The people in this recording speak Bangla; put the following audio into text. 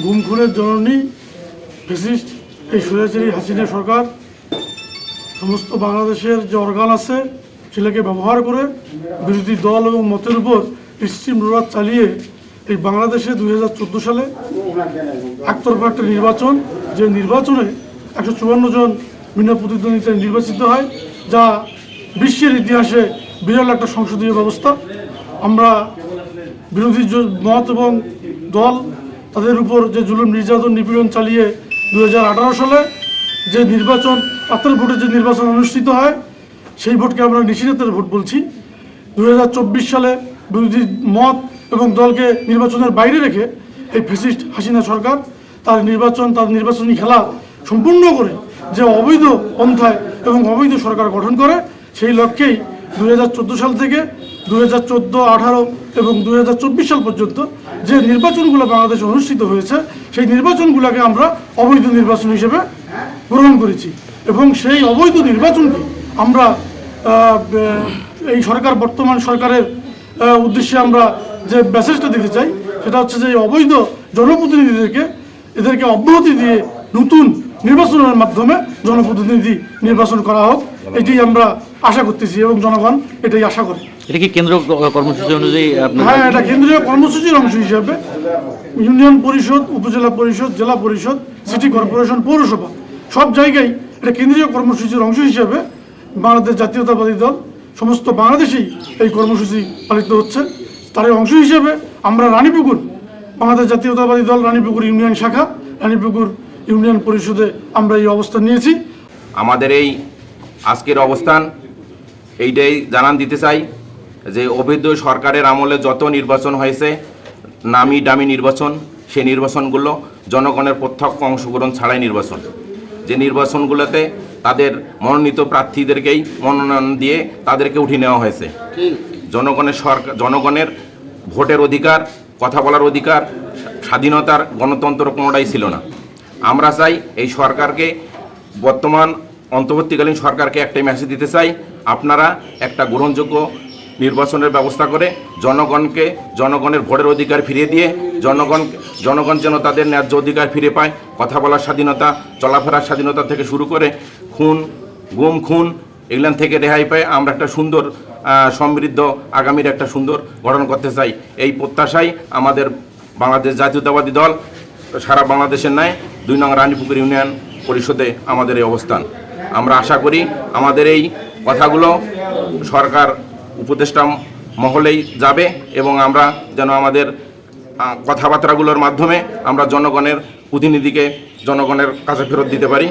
গুম খুনের জননী ফেসিস্ট এই স্বৈরাচারী হাসিনা সরকার, সমস্ত বাংলাদেশের যে অর্গান আছে সেটাকে ব্যবহার করে বিরোধী দল এবং মতের উপর স্ট্রিম রোলার চালিয়ে এই বাংলাদেশে দুই হাজার চোদ্দ সালে একতরফা একটা নির্বাচন, যে নির্বাচনে একশো চুয়ান্ন জন বিনা প্রতিদ্বন্দ্বিতায় নির্বাচিত হয়, যা বিশ্বের ইতিহাসে বিরল একটা সংসদীয় ব্যবস্থা। আমরা বিরোধী মত এবং দল তাদের উপর যে জুলুম নির্যাতন নিপীড়ন চালিয়ে দু হাজার আঠারো সালে যে নির্বাচন, পাত্রের ভোটে যে নির্বাচন অনুষ্ঠিত হয়, সেই ভোটকে আমরা নিষিদ্ধের ভোট বলছি। দু হাজার চব্বিশ সালে বিরোধী মত এবং দলকে নির্বাচনের বাইরে রেখে এই ফেসিস্ট হাসিনা সরকার তার নির্বাচন, তার নির্বাচনী খেলা সম্পূর্ণ করে যে অবৈধ পন্থায় এবং অবৈধ সরকার গঠন করে, সেই লক্ষ্যেই দু হাজার চোদ্দ সাল থেকে দু হাজার চোদ্দ আঠারো এবং দু হাজার চব্বিশ সাল পর্যন্ত যে নির্বাচনগুলো বাংলাদেশে অনুষ্ঠিত হয়েছে, সেই নির্বাচনগুলোকে আমরা অবৈধ নির্বাচন হিসেবে গ্রহণ করেছি। এবং সেই অবৈধ নির্বাচনকে আমরা এই সরকার, বর্তমান সরকারের উদ্দেশ্যে আমরা যে মেসেজটা দিতে চাই, সেটা হচ্ছে যে অবৈধ জনপ্রতিনিধিদেরকে, এদেরকে অব্যাহতি দিয়ে নতুন নির্বাচনের মাধ্যমে জনপ্রতিনিধি নির্বাচন করা হোক এটি আমরা আশা করতেছি এবং জনগণ এটাই আশা করে। এটা কি কেন্দ্র কর্মসূচি অনুযায়ী হ্যাঁ এটা কেন্দ্রীয় কর্মসূচির অংশ হিসাবে ইউনিয়ন পরিষদ উপজেলা পরিষদ জেলা পরিষদ সিটি কর্পোরেশন পৌরসভা সব জায়গায় এটা কেন্দ্রীয় কর্মসূচির অংশ হিসাবে বাংলাদেশ জাতীয়তাবাদী দল সমস্ত বাংলাদেশেই এই কর্মসূচি পালিত হচ্ছে। তার অংশ হিসেবে আমরা রানীপুকুর বাংলাদেশ জাতীয়তাবাদী দল রানীপুকুর ইউনিয়ন শাখা রানীপুকুর ইউনিয়ন পরিষদে আমরা এই অবস্থান নিয়েছি। আমাদের এই আজকের অবস্থান এইটাই জানান দিতে চাই। যে অবৈধ সরকারের আমলে যত নির্বাচন হয়েছে নামি দামি নির্বাচন সেই নির্বাচনগুলো জনগণের প্রত্যক্ষ অংশগ্রহণ ছাড়াই নির্বাচন। যে নির্বাচনগুলোতে তাদের মনোনীত প্রার্থীদেরকেই মনোনয়ন দিয়ে তাদেরকে উঠিয়ে নেওয়া হয়েছে। জনগণের সরকার জনগণের ভোটের অধিকার কথা বলার অধিকার স্বাধীনতার গণতন্ত্র কোনোটাই ছিল না। আমরা চাই এই সরকারকে বর্তমান অন্তর্বর্তীকালীন সরকারকে একটাই মেসেজ দিতে চাই আপনারা একটা গ্রহণযোগ্য নির্বাচনের ব্যবস্থা করে জনগণকে, জনগণের ভোটের অধিকার ফিরিয়ে দিয়ে জনগণ জনগণ যেন তাদের ন্যায্য অধিকার ফিরে পায়। কথা বলার স্বাধীনতা, চলাফেরার স্বাধীনতা থেকে শুরু করে খুন, গুম, খুন, এগুলান থেকে রেহাই পায়। আমরা একটা সুন্দর সমৃদ্ধ, আগামীর একটা সুন্দর গঠন করতে চাই। এই প্রত্যাশাই আমাদের বাংলাদেশ জাতীয়তাবাদী দল, সারা বাংলাদেশের ন্যায় দুই নং রানীপুকুর ইউনিয়ন পরিষদে আমাদের এই অবস্থান। আমরা আশা করি আমাদের এই কথাগুলো সরকার উপদেষ্টা মহলেই যাবে এবং আমরা যেন আমাদের কথাবার্তাগুলোর মাধ্যমে আমরা জনগণের প্রতিনিধিকে জনগণের কাছে ফেরত দিতে পারি।